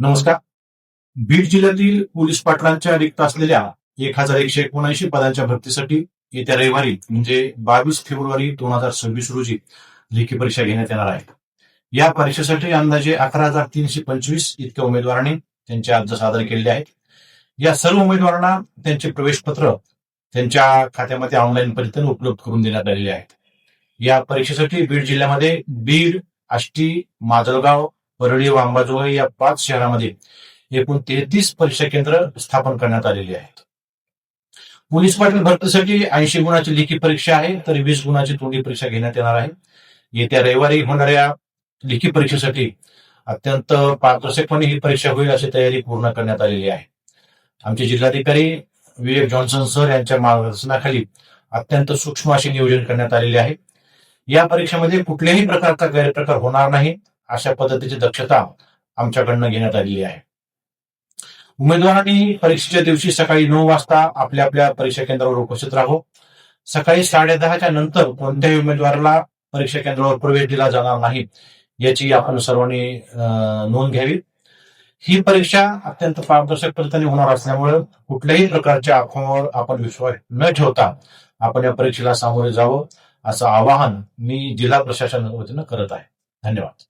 नमस्कार. बीड जिल्ह्यातील पोलीस पाटलांच्या रिक्त असलेल्या एक हजार एकशे एकोणऐंशी पदांच्या भरतीसाठी येत्या रविवारी म्हणजे बावीस फेब्रुवारी दोन हजार सव्वीस रोजी लेखी परीक्षा घेण्यात येणार आहे. या परीक्षेसाठी अंदाजे अकरा हजार तीनशे पंचवीस इतक्या उमेदवारांनी त्यांचे अर्ज सादर केलेले आहेत. या सर्व उमेदवारांना त्यांचे प्रवेशपत्र त्यांच्या खात्यामध्ये ऑनलाईन पद्धतीने उपलब्ध करून देण्यात आलेले आहेत. या परीक्षेसाठी बीड जिल्ह्यामध्ये बीड आष्टी माजलगाव परळी व अंबाजोगाई या पाच शहरामध्ये एकूण तेहतीस परीक्षा केंद्र स्थापन करण्यात आलेली आहेत. पोलीस पाटील भरतीसाठी ऐंशी गुणाची लेखी परीक्षा आहे तर वीस गुणाची तोंडी परीक्षा घेण्यात येणार आहे. येत्या रविवारी होणाऱ्या लेखी परीक्षेसाठी अत्यंत पारदर्शकपणे ही परीक्षा होईल अशी तयारी पूर्ण करण्यात आलेली आहे. आमचे जिल्हाधिकारी विवेक जॉन्सन सर यांच्या मार्गदर्शनाखाली अत्यंत सूक्ष्म असे नियोजन करण्यात आलेले आहे. या परीक्षेमध्ये कुठल्याही प्रकारचा गैरप्रकार होणार नाही. अशा पद्धतीची दक्षता आमच्याकडनं घेण्यात आलेली आहे. उमेदवारांनी परीक्षेच्या दिवशी सकाळी नऊ वाजता आपल्या आपल्या परीक्षा केंद्रावर उपस्थित राहो. सकाळी साडे दहाच्या नंतर कोणत्याही उमेदवाराला परीक्षा केंद्रावर प्रवेश दिला जाणार नाही याची आपण सर्वांनी अं, नोंद घ्यावी. ही परीक्षा अत्यंत पारदर्शक पद्धतीने होणार असल्यामुळे कुठल्याही प्रकारच्या अफवांवर आपण विश्वास न ठेवता आपण या परीक्षेला सामोरे जावं असं आवाहन मी जिल्हा प्रशासन वतीनं करत आहे. धन्यवाद.